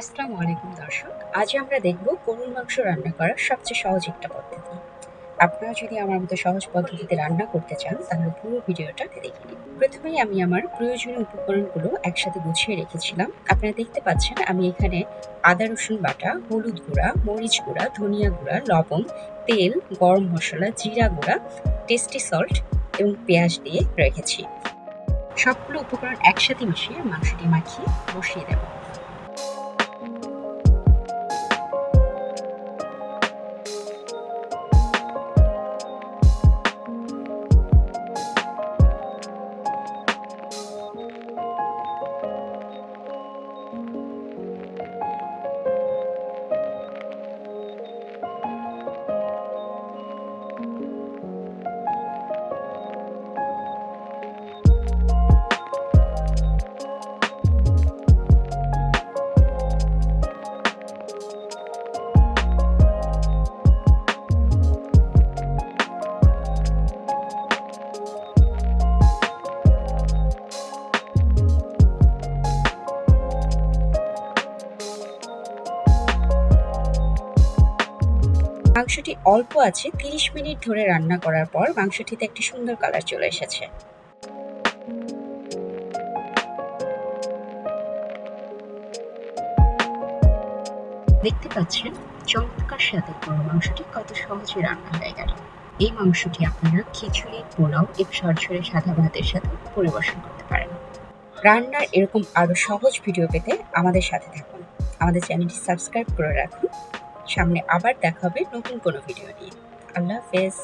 আসসালামু আলাইকুম দর্শক। আজ আমরা দেখব গরুর মাংস রান্না করার সবচেয়ে সহজ একটা পদ্ধতি। আপনারা যদি আমার মতো সহজ পদ্ধতিতে রান্না করতে চান, তাহলে পুরো ভিডিওটা দেখে নিন। প্রথমেই আমি আমার প্রয়োজনীয় উপকরণগুলো একসাথে গুছিয়ে রেখেছিলাম। আপনারা দেখতে পাচ্ছেন, আমি এখানে আদা রসুন বাটা, হলুদ গুঁড়া, মরিচ গুঁড়া, ধনিয়া গুঁড়া, লবণ, তেল, গরম মশলা, জিরা গুঁড়া, টেস্টি সল্ট এবং পেঁয়াজ দিয়ে রেখেছি। সবগুলো উপকরণ একসাথে মিশিয়ে মাংসটি মাখিয়ে বসিয়ে দেবো। মাংসটি অল্প আছে, তিরিশ মিনিট ধরে রান্না করার পর মাংসটিতে একটি সুন্দর কালার চলে এসেছে। দেখতে পাচ্ছেন চমৎকার সাথে গরু মাংসটি কত সহজে রান্না হয়ে গেল। এই মাংসটি আপনারা খিচুড়ি, পোলাও এবং সরাসরি সাদা ভাতের সাথে পরিবেশন করতে পারেন। রান্নার এরকম আরও সহজ ভিডিও পেতে আমাদের সাথে থাকুন। আমাদের চ্যানেলটি সাবস্ক্রাইব করে রাখুন। সামনে আবার দেখা হবে নতুন কোনো ভিডিও নিয়ে। আল্লাহ হাফেজ।